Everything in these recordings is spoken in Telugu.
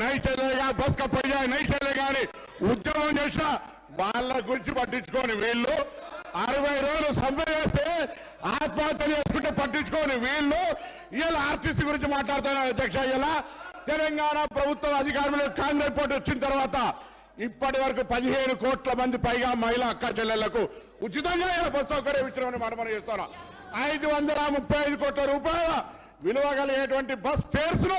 నై చెల్లేగా బస్క పోయా నై చెల్లేగా అని ఉద్యమం చేసిన వాళ్ళ గురించి పట్టించుకోని వీళ్ళు అరవై రోజులు సమ్మె చేస్తే ఆత్మహత్యలు చేసుకుంటే పట్టించుకోని వీళ్ళు ఇలా ఆర్టీసీ గురించి మాట్లాడుతున్నారు అధ్యక్ష ఇలా తెలంగాణ ప్రభుత్వం అధికారంలో కాంగ్రెస్ పార్టీ వచ్చిన తర్వాత ఇప్పటి వరకు పదిహేను కోట్ల మంది పైగా మహిళా అక్క చెల్లెళ్ళకు ఉచితంగా ఇలా బస్సు సౌకర్యం ఇచ్చినామని మాట మనం చేస్తున్నాం. ఐదు వందల ముప్పై ఐదు కోట్ల రూపాయల విలువ కలిగేటువంటి బస్ ఫేర్స్ను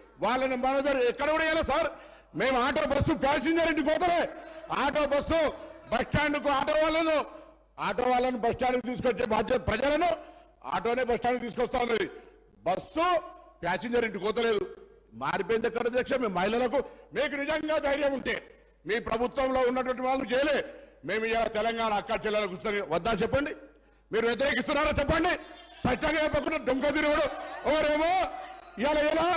వాళ్ళని మేనేజర్ ఎక్కడ కూడా వేయాలి సార్. మేము ఆటో బస్సు ప్యాసింజర్ ఇంటికి పోతలే. ఆటో బస్సు బస్ స్టాండ్కు ఆటో వాళ్ళను ఆటో వాళ్ళను బస్ స్టాండ్కి తీసుకొచ్చే బాధ్యత ప్రజలను ఆటోనే బస్ స్టాండ్కి తీసుకొస్తా ఉన్నది బస్సు ప్యాసింజర్ ఇంటికి పోతలేదు. మారిపోయింది ఎక్కడ అధ్యక్ష? మీ మహిళలకు. మీకు నిజంగా ధైర్యం ఉంటే మీ ప్రభుత్వంలో ఉన్నటువంటి వాళ్ళు చేయలే. మేము ఇలా తెలంగాణ అక్క చెల్లెలకు కూర్చొని వద్దా చెప్పండి? మీరు వ్యతిరేకిస్తున్నారా చెప్పండి? స్పష్టంగా చెప్పకుండా డొంక తిరుగుడు. ఎవరేమో ఇలా ఇలా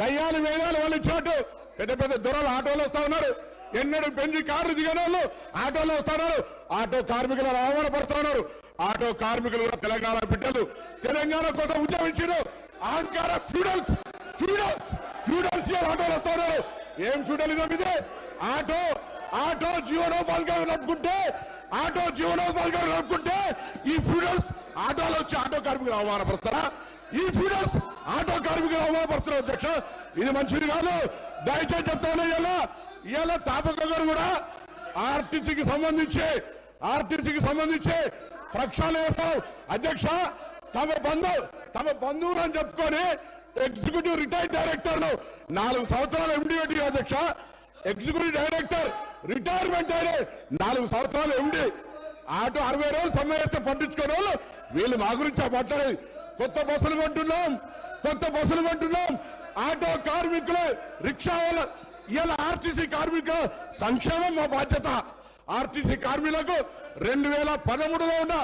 దయ్యాలు వేదాలు వాళ్ళు చోటు. పెద్ద పెద్ద దొరలు ఆటోలు వస్తా ఉన్నారు. ఎన్నడూ పెంచి కార్లు దిగిన వాళ్ళు ఆటోలో వస్తున్నారు ఆటో కార్మికులు అవమానపడుతున్నారు ఆటో కార్మికులు కూడా తెలంగాణ బిడ్డలు. తెలంగాణ కోసం ఉద్యమించారు. అహంకార ఫ్యూడల్స్ ఫ్యూడల్స్ ఫ్యూడల్స్ ఆటోలు వస్తున్నారు ఏం ఫ్యూడలిజం ఇదే? ఆటో ఆటో జీవనోపాధిగా నడుపుకుంటే ఆటో జీవనోపాధిగా నడుపుకుంటే ఈ ఫ్యూడల్స్ ఆటోలో వచ్చి ఆటో కార్మికులు అవమానపరుస్తారా? ఈ ఫీడర్స్ ఆటో కార్మికులు అవమానపరుస్తున్నారు అధ్యక్ష. ఇది మంచిది కాదు. దయచేసి చెప్తాను ఇలా ఇలా తాపక గారు కూడా ఆర్టీసీకి సంబంధించి ఆర్టీసీకి సంబంధించి ప్రక్షాళన చేస్తాం. అధ్యక్ష తమ బంధు తమ బంధువులు అని చెప్పుకొని ఎగ్జిక్యూటివ్ రిటైర్డ్ డైరెక్టర్ను నాలుగు సంవత్సరాలు ఎండి అధ్యక్ష. ఎగ్జిక్యూటివ్ డైరెక్టర్ రిటైర్మెంట్ అయిన నాలుగు సంవత్సరాలు ఎండి ఆటో అరవై రోజులు సమ్మె చేస్తే పట్టించుకునే వాళ్ళు వీళ్ళు మా గురించి మాట్లాడేది కొత్త బస్సులు కొంటున్నాం కొత్త బస్సులు కొంటున్నాం. ఆటో కార్మికులు రిక్షా వాళ్ళ ఇలా ఆర్టీసీ కార్మికుల సంక్షేమం మా బాధ్యత. ఆర్టీసీ కార్మికులకు రెండు వేల పదమూడులో ఉన్న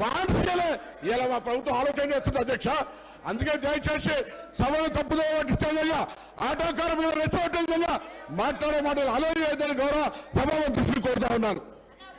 బాధ్యతలే ఇలా మా ప్రభుత్వం ఆలోచన చేస్తుంది అధ్యక్ష. అందుకే దయచేసి సభను తప్పుదో పట్టించే ఆటో కార్మికులు రెచ్చగొట్టే విధంగా మాట్లాడే మాటలు ఆలోచన గౌరవ సభ దృష్టి కోరుతా ఉన్నాను.